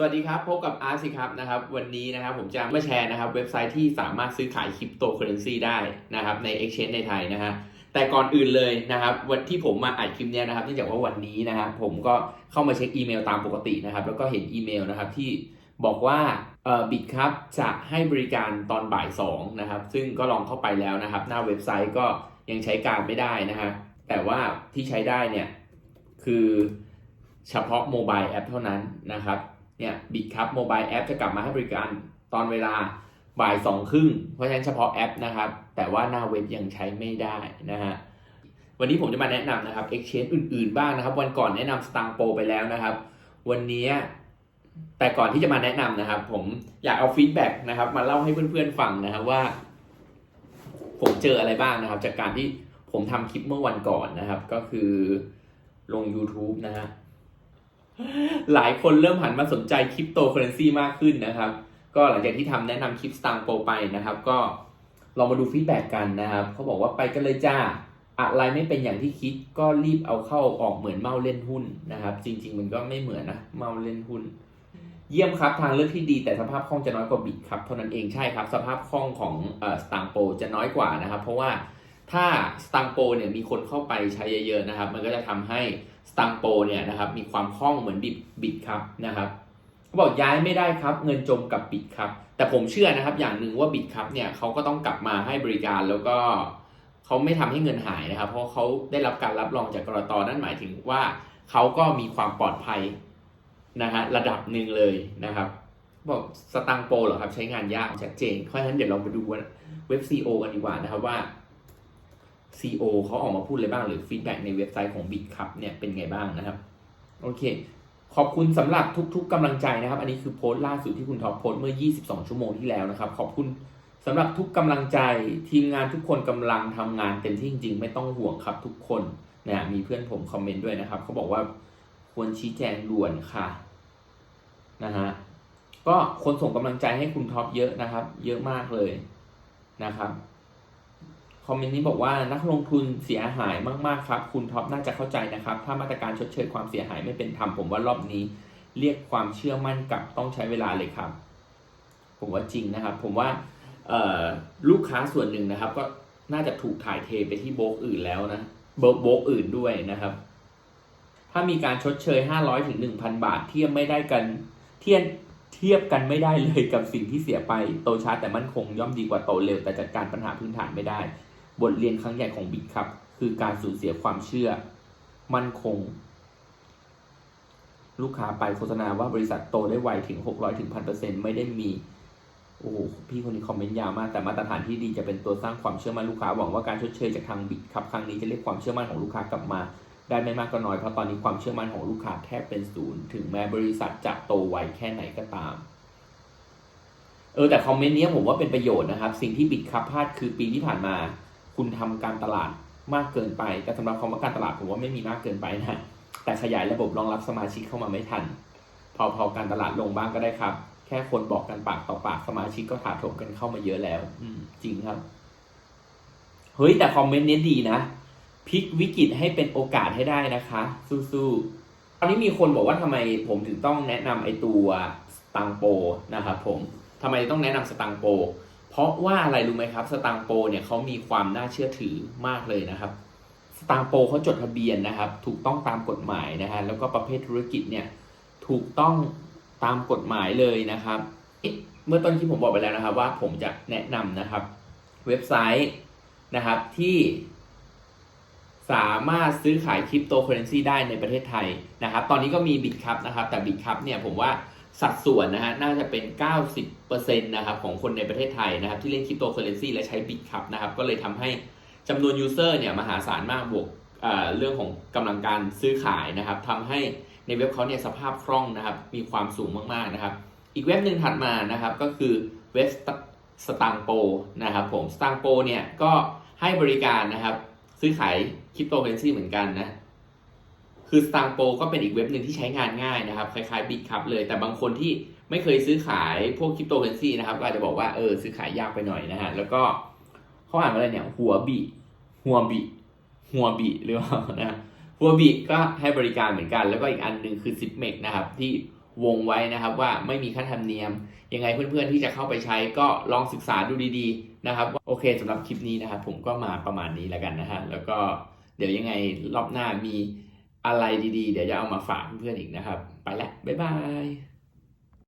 สวัสดีครับ พบกับอาร์สิครับนะครับ วันนี้นะครับผมจะมาแชร์นะครับ เว็บไซต์ที่สามารถซื้อขายคริปโตเคอเรนซีได้นะครับใน Exchange ในไทยนะฮะแต่ก่อนอื่นเลยนะครับ วันที่ผมมาอัดคลิปเนี้ยนะครับเนื่องจากว่าวันนี้นะครับผมก็เข้ามาเช็คอีเมลตามปกตินะครับ แล้วก็เห็นอีเมลนะครับที่บอกว่าเอ่อบิตครับจะให้บริการตอนบ่าย2นะครับซึ่งก็ลองเข้าไปแล้วนะครับ หน้าเว็บไซต์ก็ยังใช้การไม่ได้นะฮะแต่ว่าที่ใช้ได้เนี่ยคือเฉพาะโมบายแอปเท่านั้นนะครับ เนี่ยบิ t ครับโมบายแอปจะกลับมาให้บริการตอนเวลาบ่ายสองครึ่งเพราะฉะนั้นเฉพาะแอปนะครับ แต่ว่าหน้าเว็บยังใช้ไม่ได้นะฮะวันนี้ผมจะมาแนะนำนะครับ Exchange อื่นๆบ้างนะครับ วันก่อนแนะนำ s t a r p o ไปแล้วนะครับ วันนี้แต่ก่อนที่จะมาแนะนำนะครับ ผมอยากเอาฟีดแบ็กนะครับ มาเล่าให้เพื่อนๆฟังนะครับว่า ผมเจออะไรบ้างนะครับ จากการที่ผมทำคลิปเมื่อวันก่อนนะครับ ก็คือลง YouTube นะฮะ หลายคนเริ่มหันมาสนใจคริปโตเคอเรนซีมากขึ้นนะครับ ก็หลังจากที่ทำแนะนำคลิปสตางโปไปนะครับ ก็ลองมาดูฟีดแบ็กกันนะครับเขาบอกว่าไปกันเลยจ้าอะไรไม่เป็นอย่างที่คิดก็รีบเอาเข้าออกเหมือนเมาเล่นหุ้นนะครับ จริง ๆ มันก็ไม่เหมือนนะเมาเล่นหุ้น เยี่ยมครับทางเลือกที่ดีแต่สภาพคล่องจะน้อยกว่าบิตครับเท่านั้นเองใช่ครับ สภาพคล่องของสตางโปจะน้อยกว่านะครับ เพราะว่าถ้าสตางโปเนี่ยมีคนเข้าไปใช้เยอะๆนะครับ มันก็จะทำให้ สตางโปเนี่ยนะครับมีความคล่องเหมือนบิตบิตครับนะครับเขาบอกย้ายไม่ได้ครับ เงินจมกับบิตครับ แต่ผมเชื่อนะครับอย่างหนึ่งว่าบิตครับเนี่ยเขาก็ต้องกลับมาให้บริการแล้วก็เขาไม่ทำให้เงินหายนะครับ เพราะเขาได้รับการรับรองจากกรตนั่นหมายถึงว่าเขาก็มีความปลอดภัยนะฮะระดับหนึ่งเลยนะครับบอกสตังโปเหรอครับใช้งานยากชัดเจนเพราะฉะนั้นเดี๋ยวเราไปดูเว็บ CO กันดีกว่านะครับว่า CEO เขาออกมาพูดอะไรบ้างหรือฟีดแบ็ในเว็บไซต์ของ Bit ครับเนี่ยเป็นไงบ้างนะครับ โอเค ขอบคุณสำหรับทุกๆกำลังใจนะครับ อันนี้คือโพสต์ล่าสุดที่คุณท็อปโพสต์เมื่อ 22 ชั่วโมงที่แล้วนะครับ ขอบคุณสำหรับทุกกำลังใจทีมงานทุกคนกำลังทำงานเต็มที่จริงๆ ไม่ต้องห่วงครับทุกคนนะมีเพื่อนผมคอมเมนต์ด้วยนะครับเขาบอกว่าควรชี้แจงด่วนค่ะนะฮะก็คนส่งกำลังใจให้คุณท็อปเยอะนะครับ เยอะมากเลยนะครับ คอมเมนต์นี้บอกว่านักลงทุนเสียหายมากๆครับ คุณท็อปน่าจะเข้าใจนะครับ ถ้ามาตรการชดเชยความเสียหายไม่เป็นธรรมผมว่ารอบนี้ เรียกความเชื่อมั่นกลับต้องใช้เวลาเลยครับ ผมว่าจริงนะครับ ผมว่าลูกค้าส่วนหนึ่งนะครับ ก็น่าจะถูกถ่ายเทไปที่โบกอื่นแล้วนะโบกโบกอื่นด้วยนะครับ ถ้ามีการชดเชย 500ถึง1,000 บาทเทียบไม่ได้กันเทียบเทียบกันไม่ได้เลยกับสิ่งที่เสียไปโตช้าแต่มั่นคงย่อมดีกว่าโตเร็วแต่จัดการปัญหาพื้นฐานไม่ได้ บทเรียนครั้งใหญ่ของบิตครับ คือการสูญเสียความเชื่อ มั่นคง ลูกค้าไปโฆษณาว่าบริษัทโตได้ไวถึง 600ถึงพันเปอร์เซ็นไม่ได้มีโอ้โหพี่คนนี้คอมเมนต์ยาวมาก แต่มาตรฐานที่ดีจะเป็นตัวสร้างความเชื่อมั่นลูกค้าหวังว่าการชดเชยจากทางบิตครับครั้งนี้จะเรียกความเชื่อมั่นของลูกค้ากลับมา ได้ไม่มากก็น้อยเพราะตอนนี้ความเชื่อมั่นของลูกค้าแทบเป็นศูนย์ถึงแม้บริษัทจะโตไวแค่ไหนก็ตาม เออแต่คอมเมนต์นี้ผมว่าเป็นประโยชน์นะครับ สิ่งที่บิตครับพลาดคือปีที่ผ่านมา คุณทำการตลาดมากเกินไป แต่สำหรับคำว่าการตลาดผมว่าไม่มีมากเกินไปนะ แต่ขยายระบบรองรับสมาชิกเข้ามาไม่ทัน พอพอการตลาดลงบ้างก็ได้ครับ แค่คนบอกกันปากต่อปากสมาชิกก็ถาโถมกันเข้ามาเยอะแล้ว อืมจริงครับ เฮ้ยแต่คอมเมนต์นี้ดีนะพลิกวิกฤตให้เป็นโอกาสให้ได้นะคะ สู้ๆตอนนี้มีคนบอกว่าทำไมผมถึงต้องแนะนำไอตัวสตังโปนะครับผมทำไมต้องแนะนำสตังโป เพราะว่าอะไรรู้ไหมครับสตางโปเนี่ยเขามีความน่าเชื่อถือมากเลยนะครับสตางโปเขาจดทะเบียนนะครับ ถูกต้องตามกฎหมายนะฮะแล้วก็ประเภทธุรกิจเนี่ยถูกต้องตามกฎหมายเลยนะครับ เมื่อต้นที่ผมบอกไปแล้วนะครับ ว่าผมจะแนะนำนะครับ เว็บไซต์นะครับที่สามารถซื้อขายคริปโตเคอเรนซีได้ในประเทศไทยนะครับ ตอนนี้ก็มีบิตครับนะครับ แต่บิตครับเนี่ยผมว่า สัดส่วนนะฮะน่าจะเป็น 90%นะครับของคนในประเทศไทยนะครับที่เล่นคริปโตเคอเรนซีและใช้บิตคับนะครับก็เลยทำให้จำนวนยูเซอร์เนี่ยมหาศาลมากบวกเรื่องของกำลังการซื้อขายนะครับทำให้ในเว็บเขาเนี่ยสภาพคล่องนะครับมีความสูงมากๆนะครับ อีกเว็บหนึ่งถัดมานะครับก็คือเว็บสตางโปนะครับผมสตางโปเนี่ยก็ให้บริการนะครับซื้อขายคริปโตเคอเรนซีเหมือนกันนะ คือสตางโปก็เป็นอีกเว็บหนึ่งที่ใช้งานง่ายนะครับ คล้ายๆบิตครับเลย แต่บางคนที่ไม่เคยซื้อขายพวกคริปโตเคอเรนซีนะครับก็อาจจะบอกว่าเออซื้อขายยากไปหน่อยนะฮะ แล้วก็เขาอ่านว่าอะไรเนี่ย หัวบีหัวบีหัวบีหรือเปล่านะหัวบีก็ให้บริการเหมือนกัน แล้วก็อีกอันหนึ่งคือซิปเมกนะครับที่วงไว้นะครับว่าไม่มีค่าธรรมเนียม ยังไงเพื่อนๆที่จะเข้าไปใช้ก็ลองศึกษาดูดีๆนะครับโอเคสำหรับคลิปนี้นะครับผมก็มาประมาณนี้แล้วกันนะฮะแล้วก็เดี๋ยวยังไงรอบหน้ามี อะไรดีๆ เดี๋ยวจะเอามาฝากเพื่อนๆอีกนะครับ ไปแล้วบ๊ายบาย